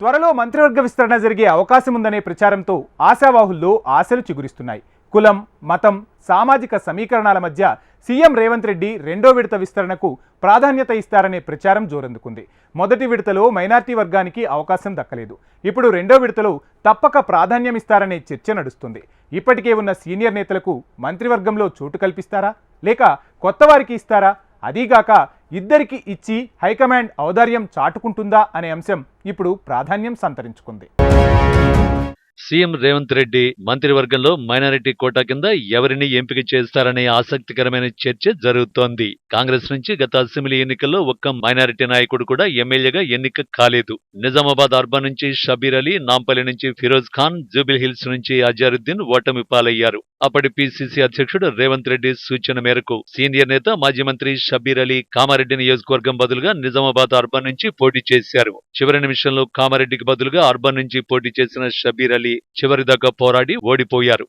త్వరలో మంత్రివర్గ విస్తరణ జరిగే అవకాశం ఉందనే ప్రచారంతో ఆశావాహుల్లో ఆశలు చిగురిస్తున్నాయి. కులం మతం సామాజిక సమీకరణాల మధ్య సీఎం రేవంత్ రెడ్డి రెండో విడత విస్తరణకు ప్రాధాన్యత ఇస్తారనే ప్రచారం జోరందుకుంది. మొదటి విడతలో మైనార్టీ వర్గానికి అవకాశం దక్కలేదు. ఇప్పుడు రెండో విడతలో తప్పక ప్రాధాన్యం ఇస్తారనే చర్చ నడుస్తుంది. ఇప్పటికే ఉన్న సీనియర్ నేతలకు మంత్రివర్గంలో చోటు కల్పిస్తారా? లేక కొత్త వారికి ఇస్తారా? అదీగాక ఇద్దరికి ఇచ్చి హైకమాండ్ ఔదార్యం చాటుకుంటుందా అనే అంశం ఇప్పుడు ప్రాధాన్యం సంతరించుకుంది. సీఎం రేవంత్ రెడ్డి మంత్రివర్గంలో మైనారిటీ కోటా కింద ఎవరిని ఎంపిక చేస్తారనే ఆసక్తికరమైన చర్చ జరుగుతోంది. కాంగ్రెస్ నుంచి గత అసెంబ్లీ ఎన్నికల్లో ఒక్క మైనారిటీ నాయకుడు కూడా ఎమ్మెల్యేగా ఎన్నిక కాలేదు. నిజామాబాద్ అర్బన్ నుంచి షబీర్ అలీ నాంపల్లి నుంచి ఫిరోజ్ ఖాన్ జూబిల్ హిల్స్ నుంచి అజారుద్దీన్ ఓటమి పాలయ్యారు. అప్పటి పిసిసి అధ్యక్షుడు రేవంత్ రెడ్డి సూచన మేరకు సీనియర్ నేత మాజీ మంత్రి షబీర్ అలీ కామారెడ్డి నియోజకవర్గం బదులుగా నిజామాబాద్ అర్బన్ నుంచి పోటీ చేశారు. చివరి నిమిషంలో కామారెడ్డికి బదులుగా అర్బన్ నుంచి పోటీ చేసిన షబీర్ అలీ చివరిదాకా పోరాడి ఓడిపోయారు.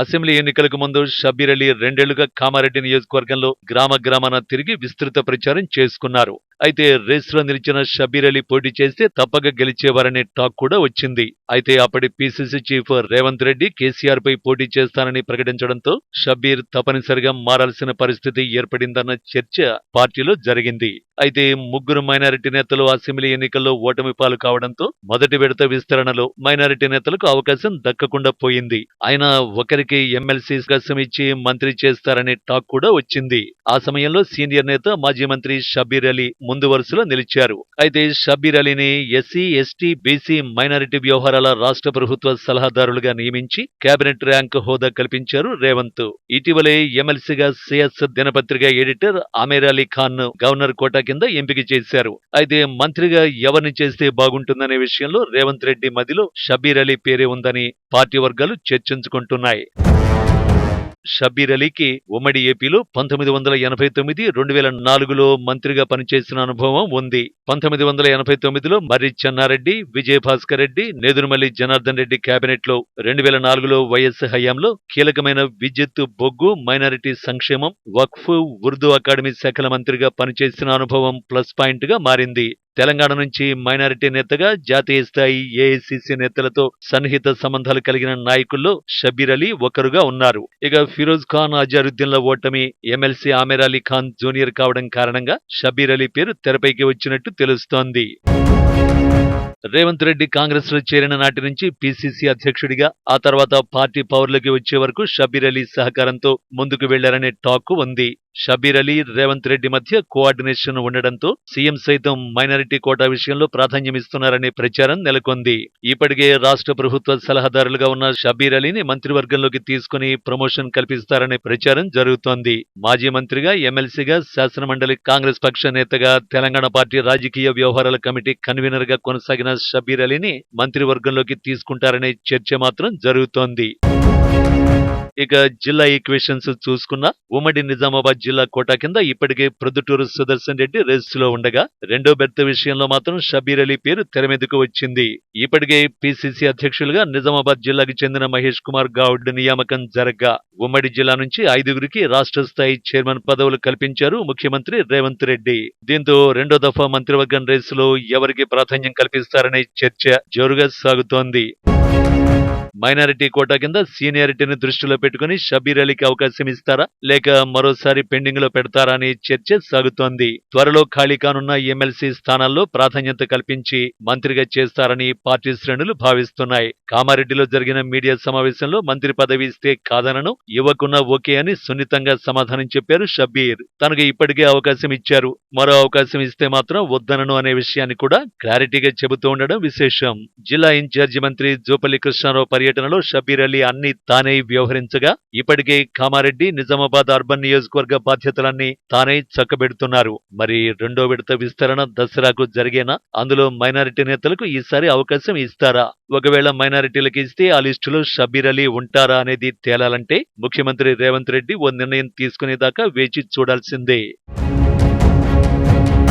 అసెంబ్లీ ఎన్నికలకు ముందు షబీర్ అలీ రెండేళ్ళుగా కామారెడ్డి నియోజకవర్గంలో గ్రామ గ్రామాన తిరిగి విస్తృత ప్రచారం చేసుకున్నారు. అయితే రేసులో నిలిచిన షబీర్ అలీ పోటీ చేస్తే తప్పక గెలిచేవారనే టాక్ కూడా వచ్చింది. అయితే అప్పటి పిసిసి చీఫ్ రేవంత్ రెడ్డి కేసీఆర్ పై పోటీ చేస్తానని ప్రకటించడంతో షబీర్ తప్పనిసరిగా మారాల్సిన పరిస్థితి ఏర్పడిందన్న చర్చ పార్టీలో జరిగింది. అయితే ముగ్గురు మైనారిటీ నేతలు అసెంబ్లీ ఎన్నికల్లో ఓటమి పాలు కావడంతో మొదటి విడత విస్తరణలో మైనారిటీ నేతలకు అవకాశం దక్కకుండా పోయింది. అయినా ఒకరికి ఎమ్మెల్సీ అవకాశం ఇచ్చి మంత్రి చేస్తారనే టాక్ కూడా వచ్చింది. ఆ సమయంలో సీనియర్ నేత మాజీ మంత్రి షబీర్ అలీ ముందు వరుసలో నిలిచారు. అయితే షబీర్ అలీని ఎస్సీ ఎస్టీ బీసీ మైనారిటీ వ్యవహారాల రాష్ట్ర ప్రభుత్వ సలహాదారులుగా నియమించి కేబినెట్ ర్యాంక్ హోదా కల్పించారు రేవంత్. ఇటీవలే ఎమ్మెల్సీగా సిఎస్ దినపత్రిక editor Amer Ali Khan governor quota కింద ఎంపిక చేశారు. అయితే మంత్రిగా ఎవరిని చేస్తే బాగుంటుందనే విషయంలో రేవంత్ రెడ్డి మదిలో షబీర్ అలీ పేరే ఉందని పార్టీ వర్గాలు చర్చించుకుంటున్నాయి. షబీర్ అలీకి ఉమ్మడి ఏపీలో పంతొమ్మిది వందల ఎనభై తొమ్మిది రెండు వేల నాలుగులో మంత్రిగా పనిచేసిన అనుభవం ఉంది. పంతొమ్మిది వందల ఎనభై తొమ్మిదిలో మర్రి చెన్నారెడ్డి విజయభాస్కర్ రెడ్డి నేదురుమల్లి జనార్దన్ రెడ్డి కేబినెట్లో రెండు వేల నాలుగులో వైఎస్ హయాంలో కీలకమైన విద్యుత్ బొగ్గు మైనారిటీ సంక్షేమం వక్ఫ్ ఉర్దూ అకాడమీ శాఖల మంత్రిగా పనిచేసిన అనుభవం ప్లస్ పాయింట్గా మారింది. తెలంగాణ నుంచి మైనారిటీ నేతగా జాతీయ స్థాయి ఏఐసిసి నేతలతో సన్నిహిత సంబంధాలు కలిగిన నాయకుల్లో షబీర్ అలీ ఒకరుగా ఉన్నారు. ఇక ఫిరోజ్ ఖాన్ అజారుద్దీన్ల ఓటమి ఎమ్మెల్సీ ఆమెర్ అలీ ఖాన్ జూనియర్ కావడం కారణంగా షబీర్ అలీ పేరు తెరపైకి వచ్చినట్టు తెలుస్తోంది. రేవంత్ రెడ్డి కాంగ్రెస్లో చేరిన నాటి నుంచి పిసిసి అధ్యక్షుడిగా ఆ తర్వాత పార్టీ పవర్లోకి వచ్చే వరకు షబీర్ అలీ సహకారంతో ముందుకు వెళ్ళారనే టాక్ ఉంది. షబీర్ అలీ రేవంత్ రెడ్డి మధ్య కోఆర్డినేషన్ ఉండడంతో సీఎం సైతం మైనారిటీ కోటా విషయంలో ప్రాధాన్యమిస్తున్నారనే ప్రచారం నెలకొంది. ఇప్పటికే రాష్ట్ర ప్రభుత్వ సలహాదారులుగా ఉన్న షబీర్ అలీని మంత్రివర్గంలోకి తీసుకుని ప్రమోషన్ కల్పిస్తారనే ప్రచారం జరుగుతోంది. మాజీ మంత్రిగా ఎమ్మెల్సీగా శాసనమండలి కాంగ్రెస్ పక్ష నేతగా తెలంగాణ పార్టీ రాజకీయ వ్యవహారాల కమిటీ కన్వీనర్గా కొనసాగిన షబీర్ అలీని మంత్రివర్గంలోకి తీసుకుంటారనే చర్చ మాత్రం జరుగుతోంది. ఇక జిల్లా ఈక్వేషన్స్ చూసుకున్న ఉమ్మడి నిజామాబాద్ జిల్లా కోటా కింద ఇప్పటికే ప్రొద్దుటూరు సుదర్శన్ రెడ్డి రేసులో ఉండగా రెండో బెర్త్ విషయంలో మాత్రం షబీర్ అలీ పేరు తెరమీదకు వచ్చింది. ఇప్పటికే పిసిసి అధ్యక్షులుగా నిజామాబాద్ జిల్లాకు చెందిన మహేష్ కుమార్ గౌడ్ నియామకం జరగ్గా. ఉమ్మడి జిల్లా నుంచి ఐదుగురికి రాష్ట్ర స్థాయి చైర్మన్ పదవులు కల్పించారు ముఖ్యమంత్రి రేవంత్ రెడ్డి. దీంతో రెండో దఫా మంత్రివర్గం రేసులో ఎవరికి ప్రాధాన్యం కల్పిస్తారనే చర్చ జోరుగా సాగుతోంది. మైనారిటీ కోటా కింద సీనియారిటీని దృష్టిలో పెట్టుకుని షబీర్ అలీకి అవకాశం ఇస్తారా? లేక మరోసారి పెండింగ్లో పెడతారా అనే చర్చ సాగుతోంది. త్వరలో ఖాళీ కానున్న ఎమ్మెల్సీ స్థానాల్లో ప్రాధాన్యత కల్పించి మంత్రిగా చేస్తారని పార్టీ శ్రేణులు భావిస్తున్నాయి. కామారెడ్డిలో జరిగిన మీడియా సమావేశంలో మంత్రి పదవి ఇస్తే కాదనను ఇవ్వకున్నా ఓకే అని సున్నితంగా సమాధానం చెప్పారు షబీర్. తనకు ఇప్పటికే అవకాశం ఇచ్చారు. మరో అవకాశం ఇస్తే మాత్రం వద్దనను అనే విషయాన్ని కూడా క్లారిటీగా చెబుతూ ఉండడం విశేషం. జిల్లా ఇన్ఛార్జి మంత్రి జూపల్లి కృష్ణారావు పర్యటనలో షబీర్ అలీ అన్ని తానే వ్యవహరించగా ఇప్పటికే కామారెడ్డి నిజామాబాద్ అర్బన్ నియోజకవర్గ బాధ్యతలన్నీ తానే చక్కబెడుతున్నారు. మరి రెండో విడత విస్తరణ దసరాకు జరిగేనా? అందులో మైనారిటీ నేతలకు ఈసారి అవకాశం ఇస్తారా? ఒకవేళ మైనారిటీలకు ఇస్తే ఆ లిస్టులో షబీర్ అలీ ఉంటారా అనేది తేలాలంటే ముఖ్యమంత్రి రేవంత్ రెడ్డి ఓ నిర్ణయం తీసుకునేదాకా వేచి చూడాల్సిందే.